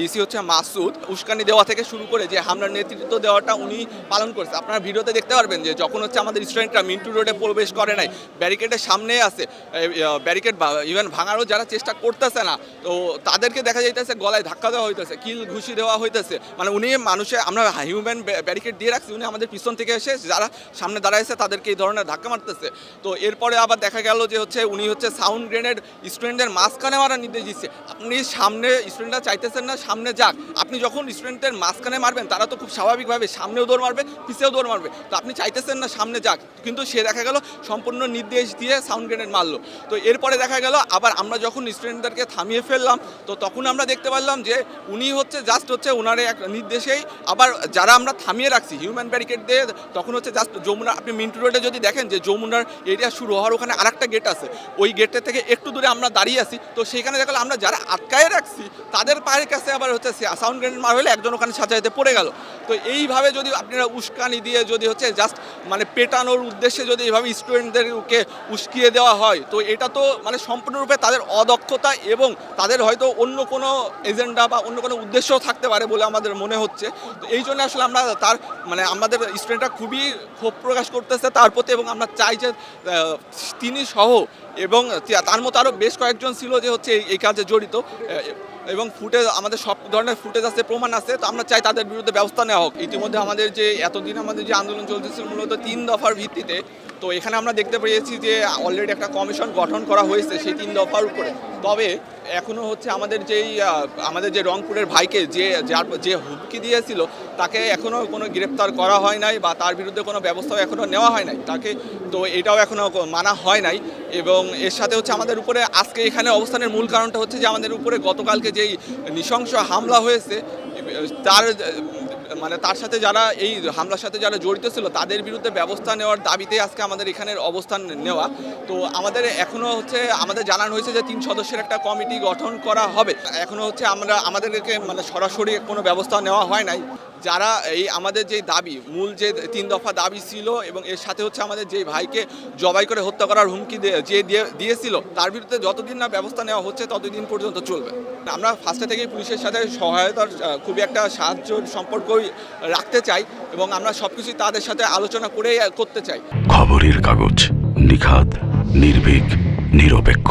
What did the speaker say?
DC হচ্ছে মাসুদ। উস্কানি দেওয়া থেকে শুরু করে যে হামলার নেতৃত্ব দেওয়াটা উনি পালন করেছে। আপনারা ভিডিওতে দেখতে পারবেন যে যখন হচ্ছে আমাদের স্টুডেন্টরা মিন্টু রোডে প্রবেশ করে নাই, ব্যারিকেডের সামনে আছে ব্যারিকেড ইভেন ভাঙারও যারা চেষ্টা করতেছে না, তো তাদেরকে দেখা যাইতেছে গলায় ধাক্কা দেওয়া হইতেছে, কিল ঘুষি দেওয়া হইতেছে। মানে উনি মানুষে, আমরা হিউম্যান ব্যারিকেড দিয়ে রাখছি, উনি আমাদের পিছন থেকে এসে যারা সামনে দাঁড়াইছে তাদেরকে এই ধরনের ধাক্কা মারতেছে। তো এরপরে আবার দেখা গেল যে হচ্ছে উনি হচ্ছে সাউন্ড গ্রেনেড স্টুডেন্টদের মাঝখানে মারার নির্দেশ দিচ্ছে। আপনি সামনে স্টুডেন্টরা চাইতেছেন না সামনে যাক। আপনি যখন স্টুডেন্টদের মাঝখানে মারবেন, তারা তো খুব স্বাভাবিকভাবে সামনেও দৌড় মারবে, পিছেও দৌড় মারবে। তো আপনি চাইতেছেন না সামনে যাক। কিন্তু সে দেখা গেল সম্পূর্ণ নির্দেশ দিয়ে সাউন্ড গ্রেনেড মারলো। তো এরপরে দেখা গেল আবার আমরা যখন স্টুডেন্টদেরকে থামিয়ে ফেললাম, তো তখন আমরা দেখতে পারলাম যে উনি হচ্ছে জাস্ট হচ্ছে ওনার এক নির্দেশেই আবার যারা আমরা থামিয়ে রাখছি হিউম্যান ব্যারিকেড দিয়ে, তখন হচ্ছে জাস্ট যমুনা, আপনি মিন্টু রোডে যদি দেখেন যে যমুনার এরিয়া শুরু হওয়ার ওখানে আরেকটা গেট আছে। ওই গেটের থেকে একটু দূরে আমরা দাঁড়িয়ে আছি। তো সেখানে দেখা আমরা যারা আটকায় রাখছি, তাদের পায়ের কাছে আবার হচ্ছে সাউন্ড গ্রেনেড মার হলে একজন ওখানে সাজাইতে পড়ে গেল। তো এইভাবে যদি আপনারা উস্কানি দিয়ে যদি হচ্ছে জাস্ট মানে পেটানোর উদ্দেশ্যে যদি এইভাবে স্টুডেন্টদেরকে উস্কিয়ে দেওয়া হয়, তো এটা তো মানে সম্পূর্ণরূপে তাদের অদক্ষতা এবং তাদের হয়তো অন্য কোনো এজেন্ডা বা অন্য কোনো উদ্দেশ্যও থাকতে পারে বলে আমাদের মনে হচ্ছে। তো এই জন্য আসলে আমরা তার মানে আমাদের স্টুডেন্টরা খুবই ক্ষোভ প্রকাশ করতেছে তার প্রতি এবং আমরা চাই যে তিনি সহ এবং তার মতো আরও বেশ কয়েকজন ছিল যে হচ্ছে এই- কাজে জড়িত। এবং ফুটেজ আমাদের সব ধরনের ফুটেজ আছে, প্রমাণ আছে, তো আমরা চাই তাদের বিরুদ্ধে ব্যবস্থা নেওয়া হোক। ইতিমধ্যে আমাদের যে এতদিন আমাদের যে আন্দোলন চলতেছিল মূলত তিন দফার ভিত্তিতে, তো এখানে আমরা দেখতে পেয়েছি যে অলরেডি একটা কমিশন গঠন করা হয়েছে সেই তিন দফার উপরে। তবে এখনও হচ্ছে আমাদের যেই আমাদের যে রংপুরের ভাইকে যে, যার, যে হুমকি দিয়েছিল, তাকে এখনও কোনো গ্রেপ্তার করা হয় নাই বা তার বিরুদ্ধে কোনো ব্যবস্থাও এখনও নেওয়া হয় নাই। তাকে তো এটাও এখনও মানা হয় নাই এবং এর সাথে হচ্ছে আমাদের উপরে আজকে এখানে অবস্থানের মূল কারণটা হচ্ছে যে আমাদের উপরে গতকালকে যেই নৃশংস হামলা হয়েছে তার মানে তার সাথে যারা এই হামলার সাথে যারা জড়িত ছিল, তাদের বিরুদ্ধে ব্যবস্থা নেওয়ার দাবিতে আজকে আমাদের এখানের অবস্থান নেওয়া। তো আমাদের এখনও হচ্ছে, আমাদের জানানো হয়েছে যে তিন সদস্যের একটা কমিটি গঠন করা হবে। এখনও হচ্ছে আমরা, আমাদেরকে মানে সরাসরি কোনো ব্যবস্থা নেওয়া হয় নাই। যারা এই আমাদের যে দাবি, মূল যে তিন দফা দাবি ছিল এবং এর সাথে হচ্ছে আমাদের যে ভাইকে জবাই করে হত্যা করার হুমকি যে দিয়ে, দিয়েছিল, তার বিরুদ্ধে যতদিন না ব্যবস্থা নেওয়া হচ্ছে ততদিন পর্যন্ত চলবে। আমরা ফার্স্টে থেকেই পুলিশের সাথে সহায়তার খুবই একটা সাহায্য সম্পর্কই রাখতে চাই এবং আমরা সব কিছুই তাদের সাথে আলোচনা করেই করতে চাই। খবরের কাগজ নিখাত নির্ভীক, নিরপেক্ষ।